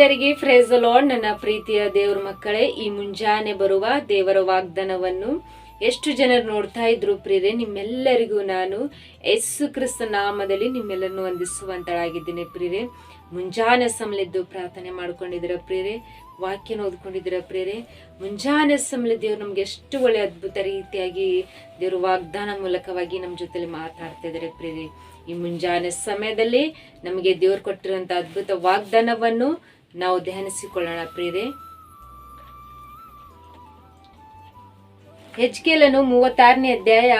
ಎಲ್ಲರಿಗೆ ಫ್ರೇಸ್ ನನ್ನ ಪ್ರೀತಿಯ ದೇವರ ಮಕ್ಕಳೇ, ಈ ಮುಂಜಾನೆ ಬರುವ ದೇವರ ವಾಗ್ದಾನವನ್ನು ಎಷ್ಟು ಜನರು ನೋಡ್ತಾ ಇದ್ರು ಪ್ರಿಯರೇ, ನಿಮ್ಮೆಲ್ಲರಿಗೂ ನಾನು ಯೇಸು ಕ್ರಿಸ್ತ ನಾಮದಲ್ಲಿ ನಿಮ್ಮೆಲ್ಲರನ್ನು ವಂದಿಸುವಂತಳಾಗಿದ್ದೇನೆ ಪ್ರಿಯರೇ. ಮುಂಜಾನೆ ಸಮಲೆದ್ದು ಪ್ರಾರ್ಥನೆ ಮಾಡ್ಕೊಂಡಿದ್ದೀರ ಪ್ರಿಯರೇ? ವಾಕ್ಯನ ಓದ್ಕೊಂಡಿದ್ದೀರ ಪ್ರಿಯರೇ? ಮುಂಜಾನೆ ಸಮಲ ದೇವ್ರು ನಮ್ಗೆ ಎಷ್ಟು ಒಳ್ಳೆ ಅದ್ಭುತ ರೀತಿಯಾಗಿ ದೇವ್ರ ವಾಗ್ದಾನ ಮೂಲಕವಾಗಿ ನಮ್ಮ ಜೊತೆಲಿ ಮಾತಾಡ್ತಾ ಇದ್ದಾರೆ ಪ್ರಿಯರೇ. ಈ ಮುಂಜಾನೆ ಸಮಯದಲ್ಲಿ ನಮಗೆ ದೇವ್ರು ಕೊಟ್ಟಿರುವಂಥ ಅದ್ಭುತ ವಾಗ್ದಾನವನ್ನು ನಾವು ಧ್ಯಾನಿಸಿಕೊಳ್ಳೋಣ ಪ್ರಿಯರೇ. ಹೆಜ್ಕೇಲನು ಮೂವತ್ತಾರನೇ ಅಧ್ಯಾಯ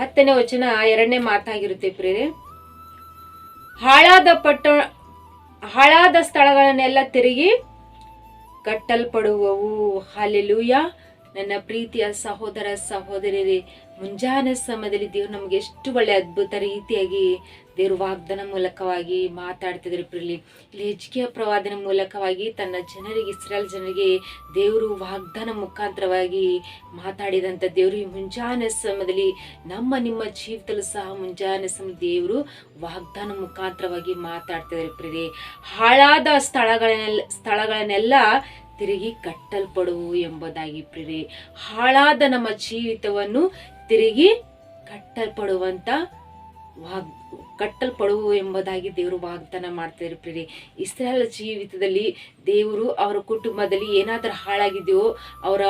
ಹತ್ತನೇ ವಚನ ಎರಡನೇ ಮಾತಾಗಿರುತ್ತೆ ಪ್ರಿಯರೇ. ಹಾಳಾದ ಪಟ್ಟ, ಹಾಳಾದ ಸ್ಥಳಗಳನ್ನೆಲ್ಲ ತಿರುಗಿ ಕಟ್ಟಲ್ಪಡುವವು. ಹಾಲೆಲೂಯ ನನ್ನ ಪ್ರೀತಿಯ ಸಹೋದರ ಸಹೋದರಿಯರೇ, ಮುಂಜಾನೆ ಸಮಯದಲ್ಲಿ ದೇವ್ರು ನಮ್ಗೆ ಎಷ್ಟು ಒಳ್ಳೆ ಅದ್ಭುತ ರೀತಿಯಾಗಿ ದೇವ್ರ ವಾಗ್ದಾನ ಮೂಲಕವಾಗಿ ಮಾತಾಡ್ತಿದ್ರು ಪ್ರಿಲಿ ಇಲ್ಲಿ ಪ್ರವಾದನ ಮೂಲಕವಾಗಿ ತನ್ನ ಜನರಿಗೆ ಇಸ್ರೇಲ್ ಜನರಿಗೆ ದೇವರು ವಾಗ್ದಾನ ಮುಖಾಂತರವಾಗಿ ಮಾತಾಡಿದಂಥ ದೇವರು ಈ ಮುಂಜಾನೆ ಸಮಯದಲ್ಲಿ ನಮ್ಮ, ನಿಮ್ಮ ಜೀವಿತಲ್ಲೂ ಸಹ ಮುಂಜಾನೆ ಸಮಯ ದೇವರು ವಾಗ್ದಾನ ಮುಖಾಂತರವಾಗಿ ಮಾತಾಡ್ತಿದ್ರು ಇಬ್ಬರಲ್ಲಿ ಹಾಳಾದ ಸ್ಥಳಗಳನ್ನೆಲ್ಲ ಸ್ಥಳಗಳನ್ನೆಲ್ಲ ತಿರುಗಿ ಕಟ್ಟಲ್ಪಡುವು ಎಂಬುದಾಗಿ ಪ್ರಿರಿ. ಹಾಳಾದ ನಮ್ಮ ಜೀವಿತವನ್ನು ತಿರುಗಿ ಕಟ್ಟಲ್ಪಡುವಂತ ವಾಗ್ ಕಟ್ಟಲ್ಪಡುವು ಎಂಬುದಾಗಿ ದೇವರು ವಾಗ್ದಾನ ಮಾಡ್ತಾ ಇರ್ತೀರಿ ಇಸ್ರೇಲ್ ಜೀವಿತದಲ್ಲಿ ದೇವರು ಅವರ ಕುಟುಂಬದಲ್ಲಿ ಏನಾದರೂ ಹಾಳಾಗಿದೆಯೋ ಅವರ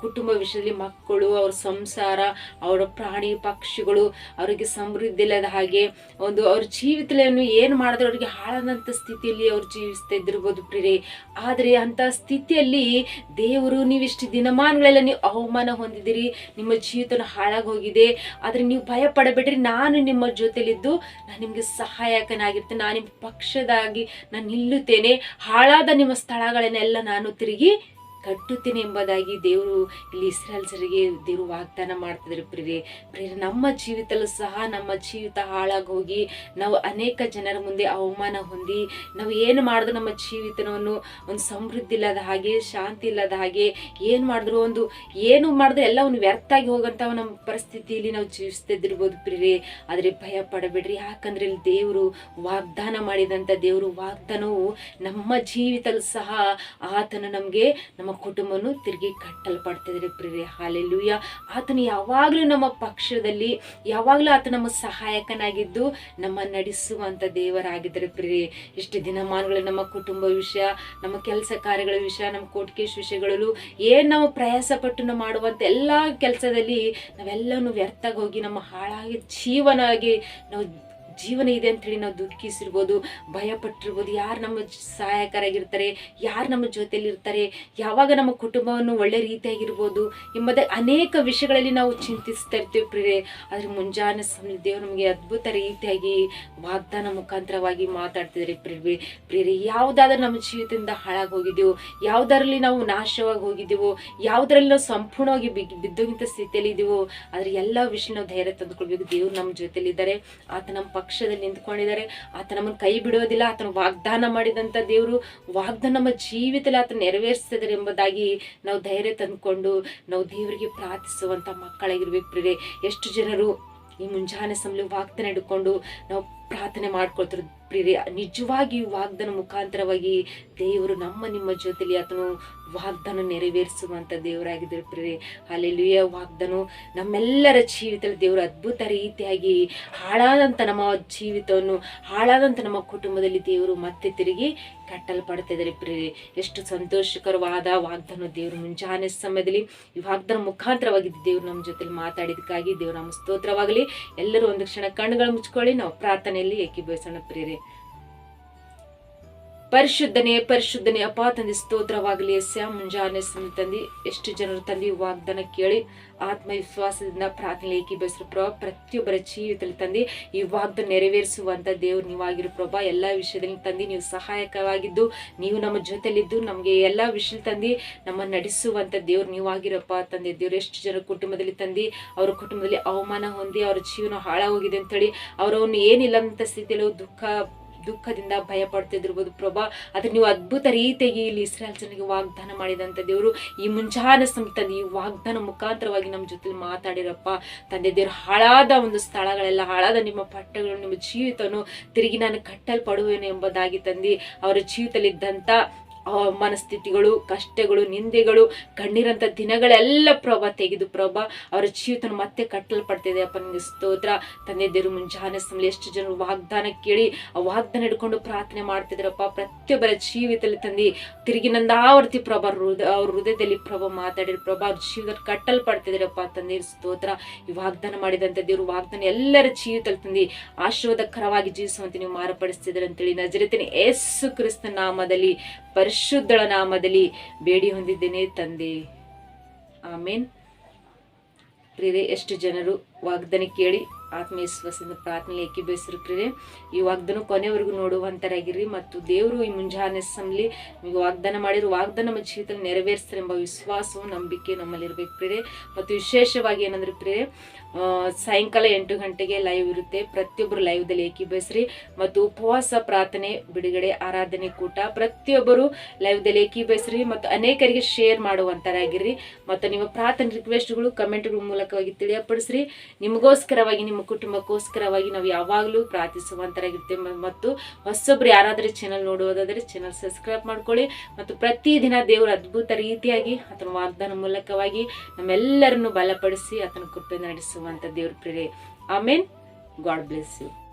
ಕುಟುಂಬ ವಿಷಯದಲ್ಲಿ ಮಕ್ಕಳು, ಅವ್ರ ಸಂಸಾರ, ಅವರ ಪ್ರಾಣಿ, ಪಕ್ಷಿಗಳು ಅವರಿಗೆ ಸಮೃದ್ಧಿ ಇಲ್ಲದ ಹಾಗೆ ಒಂದು ಅವ್ರ ಜೀವಿತವನ್ನು ಏನು ಮಾಡಿದ್ರೆ ಅವರಿಗೆ ಹಾಳಾದಂಥ ಸ್ಥಿತಿಯಲ್ಲಿ ಅವ್ರು ಜೀವಿಸ್ತಾ ಇದ್ದಿರ್ಬೋದು ಪ್ರೀರಿ ಆದರೆ ಅಂಥ ಸ್ಥಿತಿಯಲ್ಲಿ ದೇವರು ನೀವಿಷ್ಟು ದಿನಮಾನಗಳೆಲ್ಲ ನೀವು ಅವಮಾನ ಹೊಂದಿದ್ದೀರಿ, ನಿಮ್ಮ ಜೀವಿತನ ಹಾಳಾಗಿ ಹೋಗಿದೆ ಆದರೆ ನೀವು ಭಯ ಪಡಬೇಡ್ರಿ ನಾನು ನಿಮ್ಮ ಜೊತೆಲಿದ್ದು ನಾನು ನಿಮಗೆ ಸಹಾಯಕನಾಗಿರ್ತೇನೆ ನಾನು ನಿಮ್ಮ ಪಕ್ಷದಾಗಿ ನಾನು ನಿಲ್ಲುತ್ತೇನೆ ಹಾಳಾದ ನಿಮ್ಮ ಸ್ಥಳಗಳನ್ನೆಲ್ಲ ನಾನು ತಿರುಗಿ ಕಟ್ಟುತ್ತೇನೆ ಎಂಬುದಾಗಿ ದೇವರು ಇಲ್ಲಿ ಇಸ್ರಾಯಲ್ಸರಿಗೆ ದೇವರು ವಾಗ್ದಾನ ಮಾಡ್ತಿದ್ರು ಪ್ರಿಯರೇ. ಪ್ರಿಯರೇ, ನಮ್ಮ ಜೀವಿತಲ್ಲೂ ಸಹ ನಮ್ಮ ಜೀವಿತ ಹಾಳಾಗಿ ಹೋಗಿ ನಾವು ಅನೇಕ ಜನರ ಮುಂದೆ ಅವಮಾನ ಹೊಂದಿ ನಾವು ಏನು ಮಾಡಿದ್ರು ನಮ್ಮ ಜೀವಿತವನ್ನು ಒಂದು ಸಮೃದ್ಧಿ ಇಲ್ಲದ ಹಾಗೆ, ಶಾಂತಿ ಇಲ್ಲದ ಹಾಗೆ, ಏನು ಮಾಡಿದ್ರು ಒಂದು ಏನು ಮಾಡಿದ್ರು ಎಲ್ಲ ಒಂದು ವ್ಯರ್ಥ ಆಗಿ ಹೋಗಂತ ನಮ್ಮ ಪರಿಸ್ಥಿತಿಯಲ್ಲಿ ನಾವು ಜೀವಿಸ್ತಿದ್ದಿರ್ಬೋದು ಪ್ರಿಯರೇ. ಆದರೆ ಭಯ ಪಡಬೇಡ್ರಿ, ಯಾಕಂದ್ರೆ ಇಲ್ಲಿ ದೇವರು ವಾಗ್ದಾನ ಮಾಡಿದಂಥ ದೇವರು ವಾಗ್ದಾನವು ನಮ್ಮ ಜೀವಿತಲ್ಲೂ ಸಹ ಆತನು ನಮಗೆ ನಮ್ಮ ಕುಟುಂಬನು ತಿರುಗಿ ಕಟ್ಟಲ್ಪಡ್ತಿದ್ರೆ ಪ್ರಿಯ ಹಾಲೆಲ್ಲೂಯ್ಯ ಆತನು ಯಾವಾಗಲೂ ನಮ್ಮ ಪಕ್ಷದಲ್ಲಿ, ಯಾವಾಗಲೂ ಆತ ನಮ್ಮ ಸಹಾಯಕನಾಗಿದ್ದು ನಮ್ಮ ನಡೆಸುವಂಥ ದೇವರಾಗಿದ್ದರೆ ಪ್ರಿಯರೇ. ಇಷ್ಟು ದಿನಮಾನಗಳು ನಮ್ಮ ಕುಟುಂಬ ವಿಷಯ, ನಮ್ಮ ಕೆಲಸ ಕಾರ್ಯಗಳ ವಿಷಯ, ನಮ್ಮ ಕೋಟ್ಕೇಶ್ ವಿಷಯಗಳಲ್ಲೂ ಏನು ನಾವು ಪ್ರಯಾಸ ಪಟ್ಟು ನಾವು ಮಾಡುವಂಥ ಎಲ್ಲ ಕೆಲಸದಲ್ಲಿ ನಾವೆಲ್ಲನೂ ವ್ಯರ್ಥಾಗಿ ಹೋಗಿ ನಮ್ಮ ಹಾಳಾಗಿ ಜೀವನಾಗಿ ನಾವು ಜೀವನ ಇದೆ ಅಂತೇಳಿ ನಾವು ದುಃಖಿಸಿರ್ಬೋದು ಭಯ ಪಟ್ಟಿರ್ಬೋದು ಯಾರು ನಮ್ಮ ಸಹಾಯಕರಾಗಿರ್ತಾರೆ, ಯಾರು ನಮ್ಮ ಜೊತೆಯಲ್ಲಿ ಇರ್ತಾರೆ ಯಾವಾಗ ನಮ್ಮ ಕುಟುಂಬವನ್ನು ಒಳ್ಳೆ ರೀತಿಯಾಗಿರ್ಬೋದು ಎಂಬುದೇ ಅನೇಕ ವಿಷಯಗಳಲ್ಲಿ ನಾವು ಚಿಂತಿಸ್ತಾ ಇರ್ತೀವಿ ಪ್ರಿಯರೇ. ಆದರೆ ಮುಂಜಾನೆ ಸಮಯ ದೇವರು ನಮಗೆ ಅದ್ಭುತ ರೀತಿಯಾಗಿ ವಾಗ್ದಾನ ಮುಖಾಂತರವಾಗಿ ಮಾತಾಡ್ತಿದ್ದಾರೆ ಪ್ರಿಯರೇ. ಪ್ರಿಯರೇ, ಯಾವುದಾದ್ರೂ ನಮ್ಮ ಜೀವಿತದಿಂದ ಹಾಳಾಗಿ ಹೋಗಿದ್ದೆವು ಯಾವುದರಲ್ಲಿ ನಾವು ನಾಶವಾಗಿ ಹೋಗಿದ್ದೆವು ಯಾವುದರಲ್ಲಿ ನಾವು ಸಂಪೂರ್ಣವಾಗಿ ಬಿಗ್ ಸ್ಥಿತಿಯಲ್ಲಿ ಇದ್ದೀವೋ ಆದರೆ ಎಲ್ಲ ವಿಷಯ ನಾವು ಧೈರ್ಯ ತಂದುಕೊಳ್ಬೇಕು. ದೇವರು ನಮ್ಮ ಜೊತೆಯಲ್ಲಿದ್ದಾರೆ ಆತ ನಮ್ಮ ಪಕ್ಷದಲ್ಲಿ ನಿಂತ್ಕೊಂಡಿದ್ದಾರೆ. ಆತ ನಮ್ಮನ್ನು ಕೈ ಬಿಡೋದಿಲ್ಲ, ಆತನ ವಾಗ್ದಾನ ಮಾಡಿದಂಥ ದೇವರು ವಾಗ್ದಾನ ನಮ್ಮ ಜೀವಿತದಲ್ಲಿ ಆತನ ನೆರವೇರಿಸ್ತಿದ್ದಾರೆ ಎಂಬುದಾಗಿ ನಾವು ಧೈರ್ಯ ತಂದುಕೊಂಡು ನಾವು ದೇವರಿಗೆ ಪ್ರಾರ್ಥಿಸುವಂಥ ಮಕ್ಕಳಾಗಿರ್ಬೇಕು ಪ್ರಿಯರೇ. ಎಷ್ಟು ಜನರು ಈ ಮುಂಜಾನೆ ಸಮಯ ವಾಗ್ದಾನ ಹಿಡ್ಕೊಂಡು ನಾವು ಪ್ರಾರ್ಥನೆ ಮಾಡ್ಕೊಳ್ತಾರೆ ಪ್ರಿಯರೇ ನಿಜವಾಗಿ ವಾಗ್ದಾನ ಮುಖಾಂತರವಾಗಿ ದೇವರು ನಮ್ಮ, ನಿಮ್ಮ ಜೊತೆಲಿ ಆತನು ವಾಗ್ದಾನ ನೆರವೇರಿಸುವಂಥ ದೇವರಾಗಿದ್ದರು ಪ್ರಿಯರೇ. ಅಲ್ಲೆಲ್ಲುಯ ವಾಗ್ದಾನ ನಮ್ಮೆಲ್ಲರ ಜೀವಿತದಲ್ಲಿ ದೇವರು ಅದ್ಭುತ ರೀತಿಯಾಗಿ ಹಾಳಾದಂಥ ನಮ್ಮ ಜೀವಿತವನ್ನು ಹಾಳಾದಂಥ ನಮ್ಮ ಕುಟುಂಬದಲ್ಲಿ ದೇವರು ಮತ್ತೆ ತಿರುಗಿ ಕಟ್ಟಲ್ಪಡ್ತಿದ್ದಾರೆ ಪ್ರಿಯರೇ. ಎಷ್ಟು ಸಂತೋಷಕರವಾದ ವಾಗ್ದಾನ ದೇವರು ಮುಂಜಾನೆ ಸಮಯದಲ್ಲಿ. ಈ ವಾಗ್ದಾನ ಮುಖಾಂತರವಾಗಿದ್ದು ದೇವರು ನಮ್ಮ ಜೊತೆಲಿ ಮಾತಾಡಿದ್ದಕ್ಕಾಗಿ ದೇವರು ನಮ್ಮ ಸ್ತೋತ್ರವಾಗಲಿ. ಎಲ್ಲರೂ ಒಂದು ಕ್ಷಣ ಕಣ್ಣುಗಳು ಮುಚ್ಕೊಳ್ಳಿ. ನಾವು ಪ್ರಾರ್ಥನೆಯಲ್ಲಿ ಏಕೀಭವಿಸೋಣ ಪ್ರಿಯರೇ. ಪರಿಶುದ್ಧನೇ ಪರಿಶುದ್ಧನೇ, ಅಪ್ಪ ತಂದೆ, ಸ್ತೋತ್ರವಾಗಲಿ. ಎಸ್ಯ ಮುಂಜಾನೆ ಸಂದಿ ತಂದಿ, ಎಷ್ಟು ಜನರು ತಂದಿ ವಾಗ್ದಾನ ಕೇಳಿ, ಆತ್ಮವಿಶ್ವಾಸದಿಂದ ಪ್ರಾರ್ಥನೆ ಬೆಸರು ಪ್ರಭಾ, ಪ್ರತಿಯೊಬ್ಬರ ಜೀವಿತದಲ್ಲಿ ತಂದು, ಈ ವಾಗ್ದ ನೆರವೇರಿಸುವಂಥ ದೇವ್ರು ನೀವಾಗಿರೋ ಪ್ರಭಾ. ಎಲ್ಲ ವಿಷಯದಲ್ಲಿ ತಂದು, ನೀವು ಸಹಾಯಕವಾಗಿದ್ದು, ನೀವು ನಮ್ಮ ಜೊತೆಲಿದ್ದು ನಮಗೆ ಎಲ್ಲ ವಿಷಯ ತಂದು, ನಮ್ಮ ನಡೆಸುವಂಥ ದೇವ್ರು ನೀವಾಗಿರಪ್ಪ ತಂದೆ. ದೇವ್ರು ಎಷ್ಟು ಜನ ಕುಟುಂಬದಲ್ಲಿ ತಂದು, ಅವರ ಕುಟುಂಬದಲ್ಲಿ ಅವಮಾನ ಹೊಂದಿ, ಅವರ ಜೀವನ ಹಾಳಾಗೋಗಿದೆ ಅಂತೇಳಿ ಅವರವನ್ನು ಏನಿಲ್ಲ ಅಂತ ಸ್ಥಿತಿಯಲ್ಲಿ, ದುಃಖ ದುಃಖದಿಂದ ಭಯ ಪಡ್ತಿದ್ದಿರ್ಬೋದು ಪ್ರಭಾ ಅದನ್ನ ನೀವು ಅದ್ಭುತ ರೀತಿಯಾಗಿ ಇಲ್ಲಿ ಇಸ್ರಾಯಲ್ ಜನರಿಗೆ ವಾಗ್ದಾನ ಮಾಡಿದಂಥ ದೇವರು ಈ ಮುಂಜಾನೆ ಸಮಯ ತಂದೆ ಈ ವಾಗ್ದಾನ ಮುಖಾಂತರವಾಗಿ ನಮ್ಮ ಜೊತೆ ಮಾತಾಡಿರಪ್ಪ. ತಂದೆ ದೇವರು, ಹಾಳಾದ ಒಂದು ಸ್ಥಳಗಳೆಲ್ಲ, ಹಾಳಾದ ನಿಮ್ಮ ಪಟ್ಟಗಳು ನಿಮ್ಮ ಜೀವಿತವನ್ನು ತಿರುಗಿ ನಾನು ಕಟ್ಟಲ್ಪಡುವೆನು ಎಂಬುದಾಗಿ ತಂದು, ಅವರ ಜೀವಿತದಲ್ಲಿದ್ದಂಥ ಮನಸ್ಥಿತಿಗಳು ಕಷ್ಟಗಳು, ನಿಂದೆಗಳು ಕಣ್ಣೀರಂಥ ದಿನಗಳೆಲ್ಲ ಪ್ರಭಾ ತೆಗೆದು ಪ್ರಭಾ ಅವರ ಜೀವಿತನ ಮತ್ತೆ ಕಟ್ಟಲ್ಪಡ್ತಿದೆ. ಅಪ್ಪ ನಿಮಗೆ ಸ್ತೋತ್ರ. ತಂದೆ ದೇವರು ಮುಂಜಾನೆ ಸಮಯ ಎಷ್ಟು ಜನರು ವಾಗ್ದಾನ ಕೇಳಿ, ಆ ವಾಗ್ದಾನ ಹಿಡ್ಕೊಂಡು ಪ್ರಾರ್ಥನೆ ಮಾಡ್ತಿದ್ರಪ್ಪ. ಪ್ರತಿಯೊಬ್ಬರ ಜೀವಿತದಲ್ಲಿ ತಂದೆ, ತಿರುಗಿ ನಂದಾವರ್ತಿ ಪ್ರಭಾ ಹೃದಯ ಅವ್ರ ಹೃದಯದಲ್ಲಿ ಪ್ರಭಾ ಮಾತಾಡಿರ ಪ್ರಭಾ ಅವ್ರ ಜೀವಿತ ಕಟ್ಟಲ್ಪಡ್ತಿದ್ರಪ್ಪ. ತಂದೆ ಸ್ತೋತ್ರ. ಈ ವಾಗ್ದಾನ ಮಾಡಿದಂಥ ದೇವರು ವಾಗ್ದಾನ ಎಲ್ಲರ ಜೀವಿತದಲ್ಲಿ ತಂದಿ, ಆಶೀರ್ವಾದಕರವಾಗಿ ಜೀವಿಸುವಂತೆ ನೀವು ಮಾರ್ಪಡಿಸ್ತಿದ್ರು ಅಂತೇಳಿ ನಜರತಿನ ಯೇಸು ಕ್ರಿಸ್ತ ನಾಮದಲ್ಲಿ ಪರಿಶುದ್ಧಳ ನಾಮದಲ್ಲಿ ಬೇಡಿ ಹೊಂದಿದ್ದೇನೆ ತಂದೆ. ಆಮೇನ್. ಪ್ರಿಯರೇ ಎಷ್ಟು ಜನರು ವಾಗ್ದಾನ ಕೇಳಿ ಆತ್ಮವಿಶ್ವಾಸದಿಂದ ಪ್ರಾರ್ಥನೆ ಏಕೀಭವಿಸಿರು ಪ್ರಿಯರೇ ಈ ವಾಗ್ದಾನ ಕೊನೆವರೆಗೂ ನೋಡುವಂತರಾಗಿರ್ರಿ ಮತ್ತು ದೇವರು ಈ ಮುಂಜಾನೆ ಸಮಲಿ ನಿಮಗೆ ವಾಗ್ದಾನ ಮಾಡಿರೋ ವಾಗ್ದಾನ ನಮ್ಮ ಜೀವಿತದಲ್ಲಿ ನೆರವೇರಿಸ್ತಾರೆ ಎಂಬ ವಿಶ್ವಾಸವು, ನಂಬಿಕೆ ನಮ್ಮಲ್ಲಿ ಇರಬೇಕು ಪ್ರಿಯರೇ ಮತ್ತು ವಿಶೇಷವಾಗಿ ಏನಂದ್ರೆ ಪ್ರೇರೆ ಸಾಯಂಕಾಲ ಎಂಟು ಗಂಟೆಗೆ ಲೈವ್ ಇರುತ್ತೆ. ಪ್ರತಿಯೊಬ್ಬರು ಲೈವ್ದಲ್ಲಿ ಏಕೀಭವಿಸ್ರಿ. ಮತ್ತು ಉಪವಾಸ, ಪ್ರಾರ್ಥನೆ, ಬಿಡುಗಡೆ, ಆರಾಧನೆ, ಕೂಟ ಪ್ರತಿಯೊಬ್ಬರು ಲೈವ್ದಲ್ಲಿ ಏಕೀಭವಿಸ್ರಿ ಮತ್ತು ಅನೇಕರಿಗೆ ಶೇರ್ ಮಾಡುವಂತರಾಗಿರ್ರಿ ಮತ್ತು ನಿಮ್ಮ ಪ್ರಾರ್ಥನೆ ರಿಕ್ವೆಸ್ಟ್ಗಳು ಕಮೆಂಟ್ಗಳ ಮೂಲಕವಾಗಿ ತಿಳಿಯಪಡಿಸ್ರಿ. ನಿಮಗೋಸ್ಕರವಾಗಿ ನಿಮ್ಮ ಕುಟುಂಬಕ್ಕೋಸ್ಕರವಾಗಿ ನಾವು ಯಾವಾಗಲೂ ಪ್ರಾರ್ಥಿಸುವಂತರಾಗಿರ್ತೇವೆ. ಮತ್ತು ಹೊಸೊಬ್ರು ಯಾರಾದರೂ ಚಾನಲ್ ನೋಡುವುದಾದರೆ ಚಾನಲ್ ಸಬ್ಸ್ಕ್ರೈಬ್ ಮಾಡ್ಕೊಳ್ಳಿ. ಮತ್ತು ಪ್ರತಿದಿನ ದೇವರು ಅದ್ಭುತ ರೀತಿಯಾಗಿ ಆತನ ವಾಗ್ದಾನ ಮೂಲಕವಾಗಿ ನಮ್ಮೆಲ್ಲರನ್ನು ಬಲಪಡಿಸಿ ಆತನ ಕೃಪೆ ನಡೆಸುವಂಥ ದೇವ್ರ ಪ್ರೇರೆ ಆಮೇನ್. God bless you.